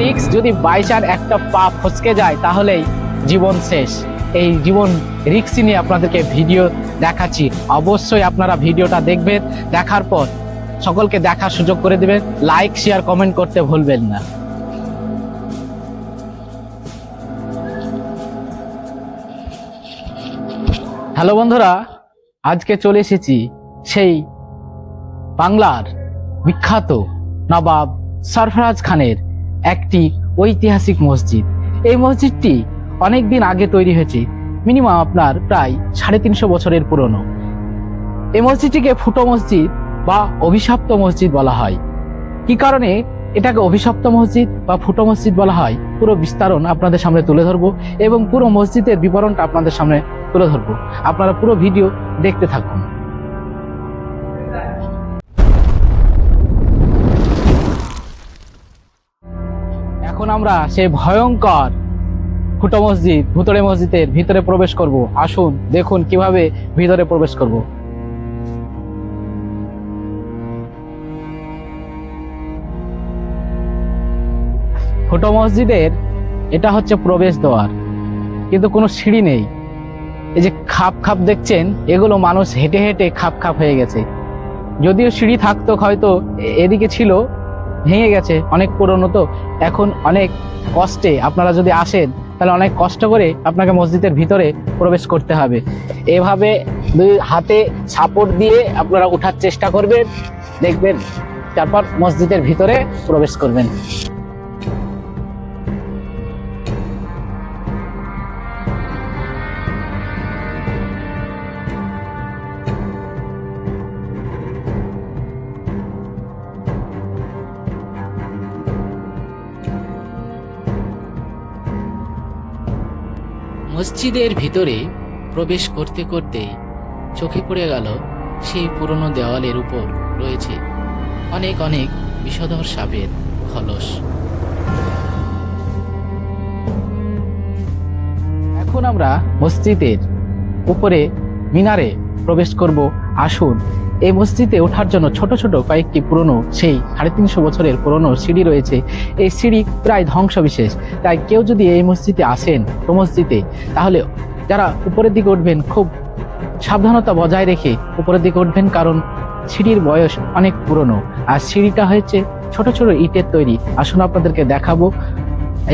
রিক্স যদি বাইচার একটা পা ফসকে যায়, তাহলেই জীবন শেষ। এই জীবন রিক্সই নিয়ে আপনাদেরকে ভিডিও দেখাচ্ছি। অবশ্যই আপনারা ভিডিওটা দেখবেন, দেখার পর সকলকে দেখার সুযোগ করে দিবেন। লাইক শেয়ার কমেন্ট করতে ভুলবেন না। হ্যালো বন্ধুরা, আজকে চলে এসেছি সেই বাংলার বিখ্যাত নবাব সরফরাজ খানের একটি ঐতিহাসিক মসজিদ। এই মসজিদটি অনেক দিন আগে তৈরি হয়েছে মিনিমাম আপনার প্রায় সাড়ে তিনশো বছরের পুরনো। এই মসজিদটিকে ফুটো মসজিদ বা অভিশপ্ত মসজিদ বলা হয়। কি কারণে এটাকে অভিশপ্ত মসজিদ বা ফুটো মসজিদ বলা হয়? পুরো বিস্তারণ আপনাদের সামনে তুলে ধরবো এবং পুরো মসজিদের বিবরণটা আপনাদের সামনে তুলে ধরবো। আপনারা পুরো ভিডিও দেখতে থাকুন। এখন আমরা সেই ভয়ঙ্কর ফুটো মসজিদ, ভুতরে মসজিদের ভিতরে প্রবেশ করব। আসুন, দেখুন কীভাবে ভিতরে প্রবেশ করব। ফুটো মসজিদের, এটা হচ্ছে প্রবেশ দ্বার, কিন্তু কোনো সিঁড়ি নেই। এই যে খাপ খাপ দেখছেন, এগুলো মানুষ হেঁটে হেঁটে খাপ খাপ হয়ে গেছে। যদিও সিঁড়ি থাকতো, হয়তো এদিকে ছিল ভেঙে গেছে, অনেক পুরনো তো। এখন অনেক কষ্টে আপনারা যদি আসেন, তাহলে অনেক কষ্ট করে আপনাকে মসজিদের ভিতরে প্রবেশ করতে হবে। এভাবে দুই হাতে সাপোর্ট দিয়ে আপনারা ওঠার চেষ্টা করবেন, দেখবেন, তারপর মসজিদের ভিতরে প্রবেশ করবেন। মসজিদের ভিতরে প্রবেশ করতে করতে চোখে পড়ে গেল সেই পুরনো দেওয়ালের উপর রয়েছে অনেক অনেক বিষধর সাপের খলস। এখন আমরা মসজিদের উপরে মিনারে প্রবেশ করব। আসুন এই মসজিদে ওঠার জন্য ছোট ছোট কয়েকটি পুরনো সেই সাড়ে তিনশো বছরের পুরনো সিঁড়ি রয়েছে। এই সিঁড়ি প্রায় ধ্বংসবিশেষ। তাই কেউ যদি এই মসজিদে আসেন মসজিদে তাহলে যারা উপরের দিকে উঠবেন খুব সাবধানতা বজায় রেখে উপরের দিকে উঠবেন কারণ সিঁড়ির বয়স অনেক পুরনো। আর সিঁড়িটা হয়েছে ছোট ছোট ইটের তৈরি। আসুন আপনাদেরকে দেখাবো।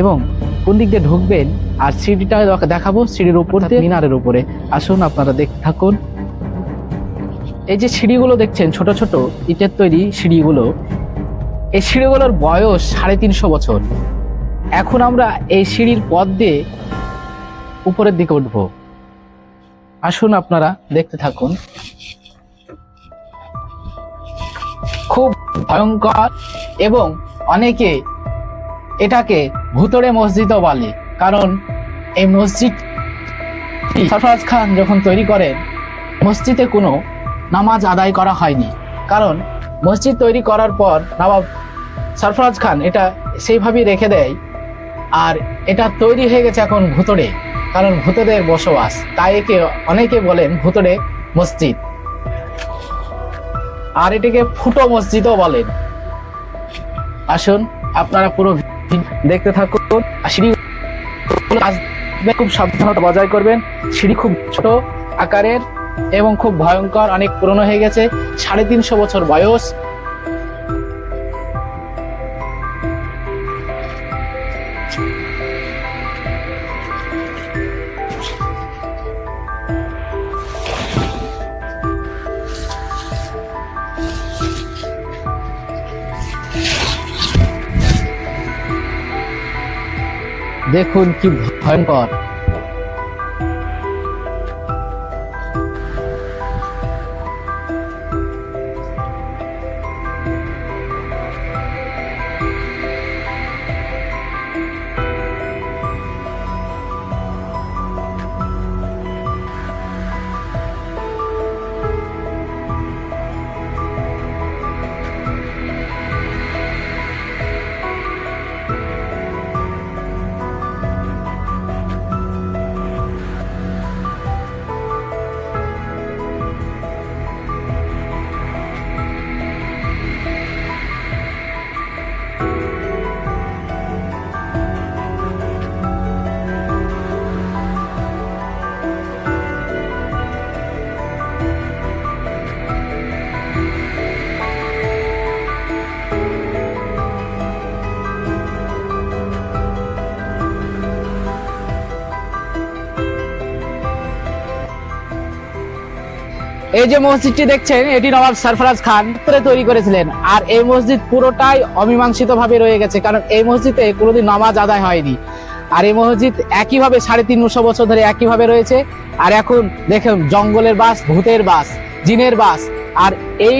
এবং কোন দিক দিয়ে ঢুকবেন আর সিঁড়িটা দেখাবো সিঁড়ির উপর মিনারের উপরে। আসুন আপনারা দেখতে থাকুন। এই যে সিঁড়িগুলো দেখছেন, ছোট ছোট ইটের তৈরি সিঁড়িগুলো, এই সিঁড়িগুলোর বয়স সাড়ে তিনশো বছর। এখন আমরা এই সিঁড়ির পথ দিয়ে উপরের দিকে উঠবো। আসুন আপনারা দেখতে থাকুন। খুব ভয়ঙ্কর এবং অনেকে এটাকে ভুতরে মসজিদও বলে, কারণ এই মসজিদ সরফরাজ খান যখন তৈরি করেন, মসজিদে কোনো নামাজ আদায় করা হয়নি। কারণ মসজিদ তৈরি করার পর নবাব সরফরাজ খান এটা সেইভাবেই রেখে দেয়। আর এটা তৈরি হয়ে গেছে এখন ভুতরে কারণ ভূতদের বসবাস। তাই একে অনেকে বলেন ভুতরে মসজিদ। আর এটাকে ফুটো মসজিদও বলেন। আসুন, আপনারা পুরো দেখতে থাকুন। সিঁড়ি খুব সাবধানতা বজায় করবেন। সিঁড়ি খুব ছোট আকারের। এবং খুব ভয়ঙ্কর অনেক পুরনো হয়ে গেছে সাড়ে তিনশো বছর বয়স। দেখুন কি ভয়ঙ্কর। এই যে মসজিদটি দেখছেন, এটি নবাব সরফরাজ খান তৈরি করেছিলেন। আর এই মসজিদ পুরোটাই অমীমাংসিত ভাবে রয়ে গেছে, কারণ এই মসজিদে কোনোদিন নামাজ আদায় হয়নি। আর এই মসজিদ একইভাবে সাড়ে তিনশো বছর ধরে একইভাবে রয়েছে। আর এখন দেখুন, জঙ্গলের বাস, ভূতের বাস, জিনের বাস। আর এই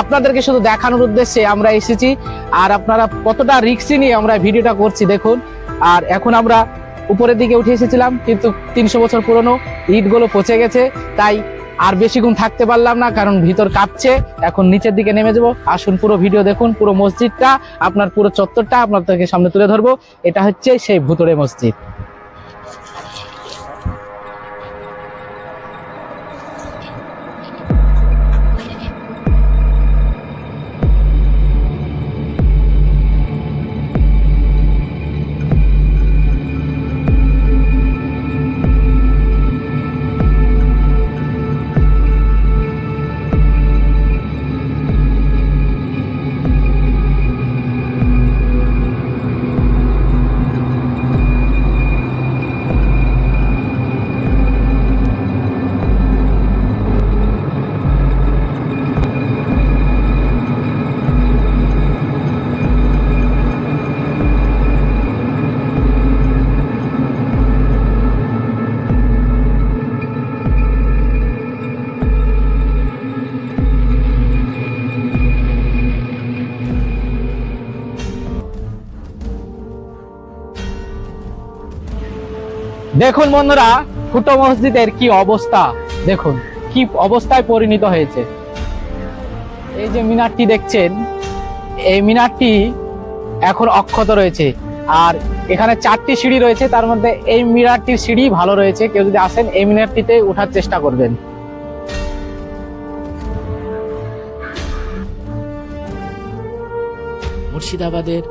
আপনাদেরকে শুধু দেখানোর উদ্দেশ্যে আমরা এসেছি। আর আপনারা কতটা রিক্সি নিয়ে আমরা ভিডিওটা করছি, দেখুন। আর এখন আমরা উপরের দিকে উঠে এসেছিলাম, কিন্তু তিনশো বছর পুরনো, ইটগুলো পচে গেছে। তাই আর বেশিক্ষণ থাকতে পারলাম না, কারণ ভিতর কাঁপছে। এখন নিচের দিকে নেমে যাব। আসুন পুরো ভিডিও দেখুন, পুরো মসজিদটা, আপনার পুরো চত্বরটা আপনাদেরকে সামনে তুলে ধরবো। এটা হচ্ছে সেই ভুতরে মসজিদ। দেখুন বন্ধুরা, ফুটো মসজিদের কি অবস্থা? দেখুন, কি অবস্থায় পরিণত হয়েছে। এই যে মিনারটি দেখছেন, এই মিনারটি এখন অক্ষত রয়েছে। আর এখানে চারটি সিঁড়ি রয়েছে, তার মধ্যে এই মিনারটির সিঁড়ি ভালো রয়েছে। কেউ যদি আসেন, এই মিনারটিতে ওঠার চেষ্টা করবেন। মুর্শিদাবাদের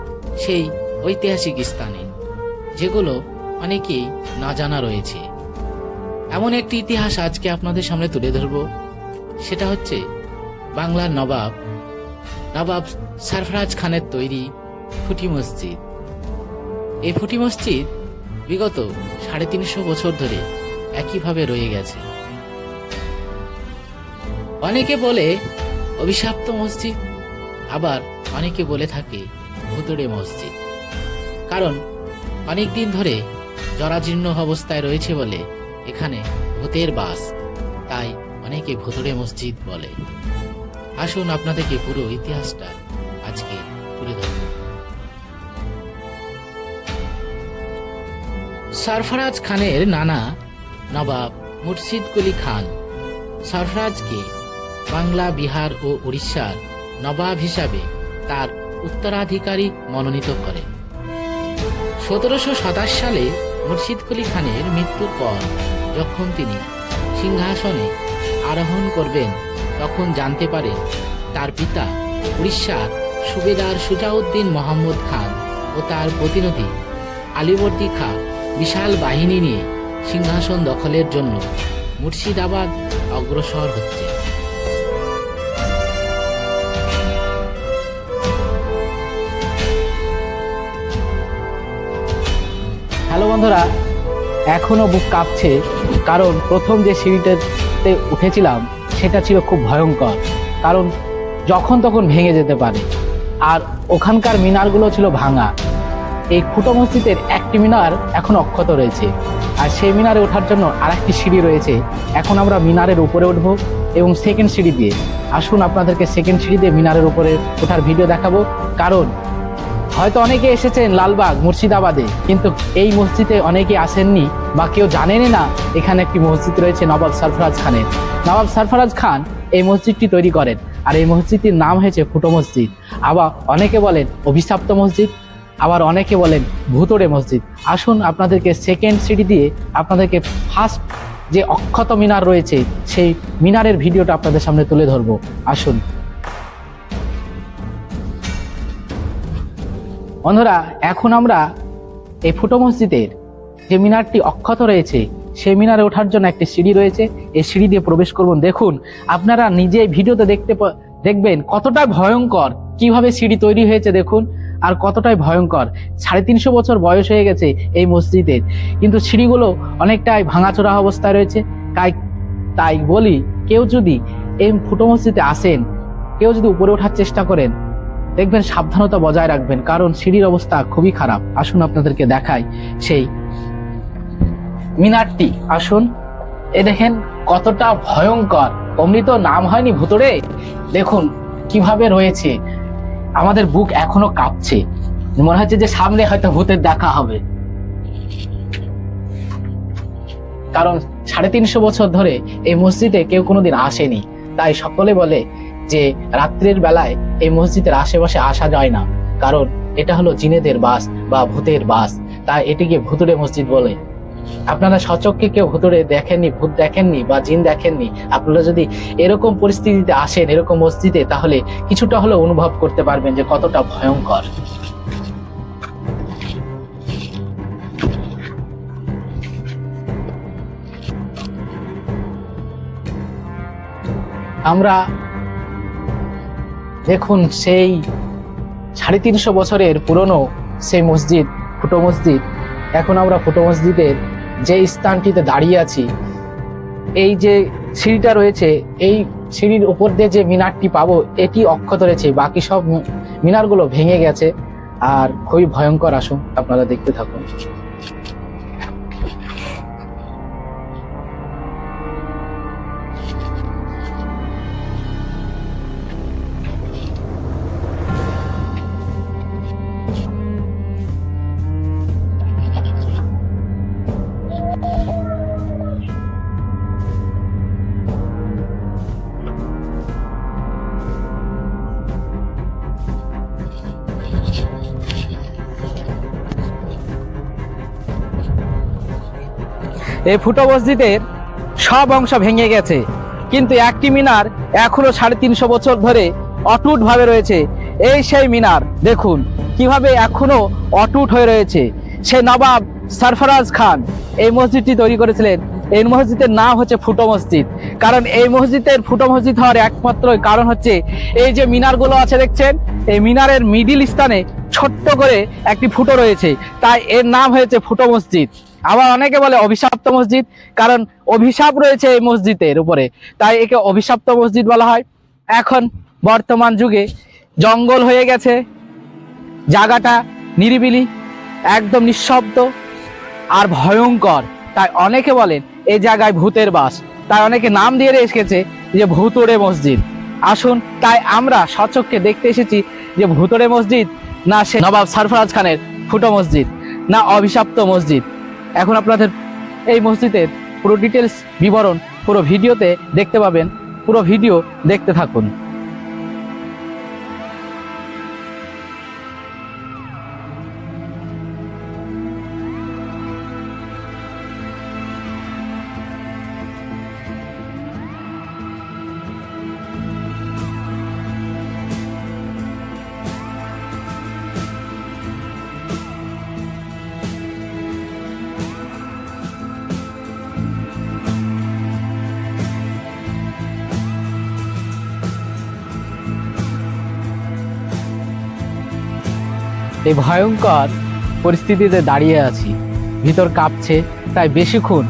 সেই ঐতিহাসিক স্থানে, যেগুলো অনেকেই না জানা রয়েছে। এমন একটি ইতিহাস আজকে আপনাদের সামনে তুলে ধরব। সেটা হচ্ছে বাংলার নবাব নবাব সরফরাজ খানের তৈরি ফুটি মসজিদ। এই ফুটি মসজিদ বিগত সাড়ে তিনশো বছর ধরে একইভাবে রয়ে গেছে। অনেকে বলে অভিশাপ্ত মসজিদ, আবার অনেকে বলে থাকে ভুতুড়ে মসজিদ। কারণ অনেক দিন ধরে জরাজীর্ণ অবস্থায় রয়েছে বলে এখানে ভূতের বাস, তাই অনেকে ভুতুড়ে মসজিদ বলে। আসুন আপনাদেরকে পুরো ইতিহাসটা আজকে তুলে ধরব সরফরাজ খানের নানা নবাব মুর্শিদ কুলি খান সরফরাজকে বাংলা, বিহার ও উড়িষ্যার নবাব হিসাবে তার উত্তরাধিকারী মনোনীত করেন। সতেরোশো সালে মুর্শিদ কুলি খানের মৃত্যুর পর যখন তিনি সিংহাসনে আরোহণ করবেন, তখন জানতে পারেন তার পিতা উড়িষ্যার সুবেদার সুজাউদ্দিন মোহাম্মদ খান ও তার প্রতিনিধি আলিবর্দী খাঁ বিশাল বাহিনী নিয়ে সিংহাসন দখলের জন্য মুর্শিদাবাদ অগ্রসর হচ্ছে। হ্যালো বন্ধুরা, এখনও বুক কাঁপছে, কারণ প্রথম যে সিঁড়িটাতে উঠেছিলাম, সেটা ছিল খুব ভয়ঙ্কর। কারণ যখন তখন ভেঙে যেতে পারে। আর ওখানকার মিনারগুলো ছিল ভাঙা। এই খুঁটো মসজিদের একটি মিনার এখন অক্ষত রয়েছে। আর সেই মিনারে ওঠার জন্য আর একটি সিঁড়ি রয়েছে। এখন আমরা মিনারের উপরে উঠব এবং সেকেন্ড সিঁড়ি দিয়ে। আসুন আপনাদেরকে সেকেন্ড সিঁড়ি দিয়ে মিনারের উপরে ওঠার ভিডিও দেখাবো। কারণ হয়তো অনেকে এসেছেন লালবাগ, মুর্শিদাবাদে, কিন্তু এই মসজিদে অনেকে আসেননি বা কেউ জানেনই না এখানে একটি মসজিদ রয়েছে নবাব সরফরাজ খানের। নবাব সরফরাজ খান এই মসজিদটি তৈরি করেন আর এই মসজিদটির নাম হয়েছে ফুটো মসজিদ। আবার অনেকে বলেন অভিশাপ্ত মসজিদ, আবার অনেকে বলেন ভুতরে মসজিদ। আসুন আপনাদেরকে সেকেন্ড সিটি দিয়ে আপনাদেরকে ফার্স্ট যে অক্ষত মিনার রয়েছে, সেই মিনারের ভিডিওটা আপনাদের সামনে তুলে ধরবো। আসুন। বন্ধুরা, এখন আমরা এই ফুটো মসজিদের যে মিনারটি অক্ষত রয়েছে। সেই মিনারে ওঠার জন্য একটি সিঁড়ি রয়েছে। এই সিঁড়ি দিয়ে প্রবেশ করবেন দেখুন, আপনারা নিজে ভিডিওতে দেখতে দেখবেন কতটা ভয়ঙ্কর কীভাবে সিঁড়ি তৈরি হয়েছে, দেখুন, আর কতটাই ভয়ঙ্কর। সাড়ে তিনশো বছর বয়স হয়ে গেছে এই মসজিদের, কিন্তু সিঁড়িগুলো অনেকটাই ভাঙাচোরা অবস্থায় রয়েছে। তাই তাই বলি, কেউ যদি এই ফুটো মসজিদে আসেন, কেউ যদি উপরে ওঠার চেষ্টা করেন দেখবেন সাবধানতা বজায় রাখবেন, কারণ সিঁড়ির অবস্থা খুবই খারাপ। আসুন আপনাদেরকে দেখাই সেই মিনারটি। আসুন, এ দেখেন কতটা ভয়ঙ্কর। অমনি তো নাম হয়নি ভুতরে দেখুন কীভাবে রয়েছে। আমাদের বুক এখনও কাঁপছে। মনে হচ্ছে যে সামনে হয়তো ভূতের দেখা হবে। কারণ সাড়ে তিনশো বছর ধরে এই মসজিদে কেউ কোনোদিন আসেনি। তাই সকলে বলে যে রাত্রের বেলায় এই মসজিদের আশেপাশে আসা যায় না। কারণ এটা হলো জিনেদের বাস বা ভূতের বাস। তাই এটিকে ভুতুরে মসজিদ বলে। আপনারা সচক্ষে কেউ ভুতুরে দেখেননি, ভূত দেখেননি বা জিন দেখেননি, আপনারা যদি এরকম পরিস্থিতিতে আসেন, এরকম মসজিদে, তাহলে কিছুটা হলেও অনুভব করতে পারবেন যে কতটা ভয়ঙ্কর। আমরা দেখুন সেই সাড়ে তিনশো বছরের পুরনো সেই মসজিদ, ফুটো মসজিদ। এখন আমরা ফুটো মসজিদের যে স্থানটিতে দাঁড়িয়ে আছি, এই যে সিঁড়িটা রয়েছে, এই সিঁড়ির উপর দিয়ে যে মিনারটি পাবো, এটি অক্ষত রয়েছে। বাকি সব মিনারগুলো ভেঙে গেছে। আর খুবই ভয়ঙ্কর আসুন, আপনারা দেখতে থাকুন। এই ফুটো মসজিদের সব অংশ ভেঙে গেছে। কিন্তু একটি মিনার এখনও সাড়ে তিনশো বছর ধরে অটুট ভাবে রয়েছে। এই সেই মিনার, দেখুন, কীভাবে এখনও অটুট হয়ে রয়েছে। সে নবাব সরফরাজ খান এই মসজিদটি তৈরি করেছিলেন। এই মসজিদের নাম হচ্ছে ফুটো মসজিদ। কারণ এই মসজিদের ফুটো মসজিদ হওয়ার একমাত্র কারণ হচ্ছে এই যে মিনারগুলো আছে, দেখছেন? এই মিনারের মিডিল স্থানে ছোট্ট করে একটি ফুটো রয়েছে। তাই এর নাম হয়েছে ফুটো মসজিদ। আবার অনেকে বলে অভিশপ্ত মসজিদ, কারণ অভিশাপ রয়েছে এই মসজিদের উপরে। তাই একে অভিশপ্ত মসজিদ বলা হয়। এখন বর্তমান যুগে জঙ্গল হয়ে গেছে। জায়গাটা নিরিবিলি, একদম নিঃশব্দ আর ভয়ঙ্কর। তাই অনেকে বলেন এই জায়গায় ভূতের বাস। তাই অনেকে নাম দিয়ে রেখেছে যে ভূতরে মসজিদ। আসুন, তাই আমরা সচক্ষে দেখতে এসেছি যে ভূতরে মসজিদ না সে নবাব সরফরাজ খানের ফুটো মসজিদ, না অভিশপ্ত মসজিদ। এখন আপনাদের এই মসজিদের পুরো ডিটেলস বিবরণ, পুরো ভিডিওতে দেখতে পাবেন। পুরো ভিডিও দেখতে থাকুন। এই ভয়ঙ্কর পরিস্থিতিতে দাঁড়িয়ে আছি। ভিতর কাঁপছে, তাই বেশিক্ষণ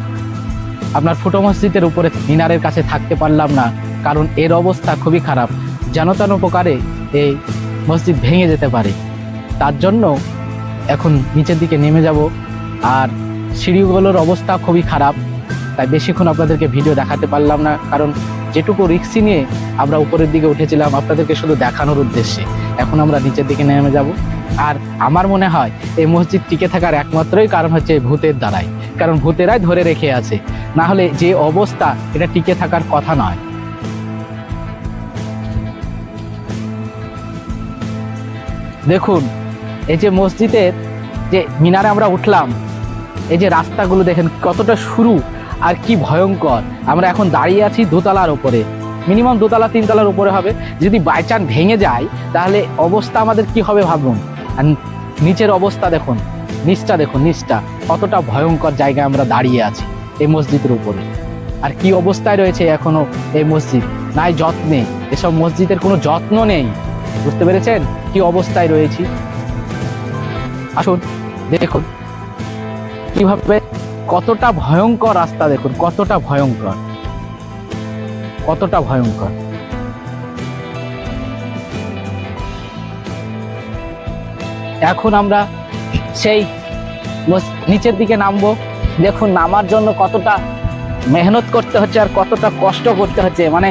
আপনার ফুটো মসজিদের উপরে মিনারের কাছে থাকতে পারলাম না, কারণ এর অবস্থা খুবই খারাপ। যেন তেন প্রকারে এই মসজিদ ভেঙে যেতে পারে। তার জন্য এখন নিচের দিকে নেমে যাব, আর সিঁড়িগুলোর অবস্থা খুবই খারাপ, তাই বেশিক্ষণ আপনাদেরকে ভিডিও দেখাতে পারলাম না, কারণ যেটুকু রিক্সি নিয়ে আমরা উপরের দিকে উঠেছিলাম, আপনাদেরকে শুধু দেখানোর উদ্দেশ্যে। এখন আমরা নিচের দিকে নেমে যাব। আর আমার মনে হয় এই মসজিদ টিকে থাকার একমাত্রই কারণ হচ্ছে ভূতের দ্বারাই। কারণ ভূতেরাই ধরে রেখে আছে। না হলে যে অবস্থা, এটা টিকে থাকার কথা নয়। দেখুন, এই যে মসজিদের যে মিনারে আমরা উঠলাম, এই যে রাস্তাগুলো দেখেন কতটা শুরু আর কি ভয়ঙ্কর। আমরা এখন দাঁড়িয়ে আছি দোতলার ওপরে। মিনিমাম দোতলা, তিনতলার উপরে হবে। যদি বাই চান্স ভেঙে যায়, তাহলে অবস্থা আমাদের কি হবে ভাবুন? আর নিচের অবস্থা দেখুন, নিচটা দেখুন, নিচটা। কতটা ভয়ঙ্কর জায়গায় আমরা দাঁড়িয়ে আছি এই মসজিদের উপরে। আর কি অবস্থায় রয়েছে এখনও এই মসজিদ? নাই যত্নে। এসব মসজিদের কোনো যত্ন নেই। বুঝতে পেরেছেন কি অবস্থায় রয়েছি? আসুন, দেখুন। কীভাবে কতটা ভয়ঙ্কর রাস্তা দেখুন, কতটা ভয়ঙ্কর। কতটা ভয়ঙ্কর। এখন আমরা সেই নিচের দিকে নামবো। দেখুন, নামার জন্য কতটা মেহনত করতে হচ্ছে আর কতটা কষ্ট করতে হচ্ছে। মানে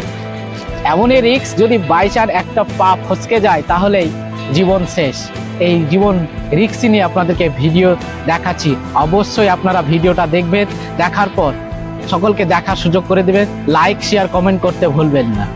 এমনই রিক্স যদি বাই একটা পা ফসকে যায়, তাহলেই জীবন শেষ। এই জীবন রিক্সই নিয়ে আপনাদেরকে ভিডিও দেখাচ্ছি। অবশ্যই আপনারা ভিডিওটা দেখবেন। দেখার পর সকলকে দেখার সুযোগ করে দেবেন। লাইক শেয়ার কমেন্ট করতে ভুলবেন না।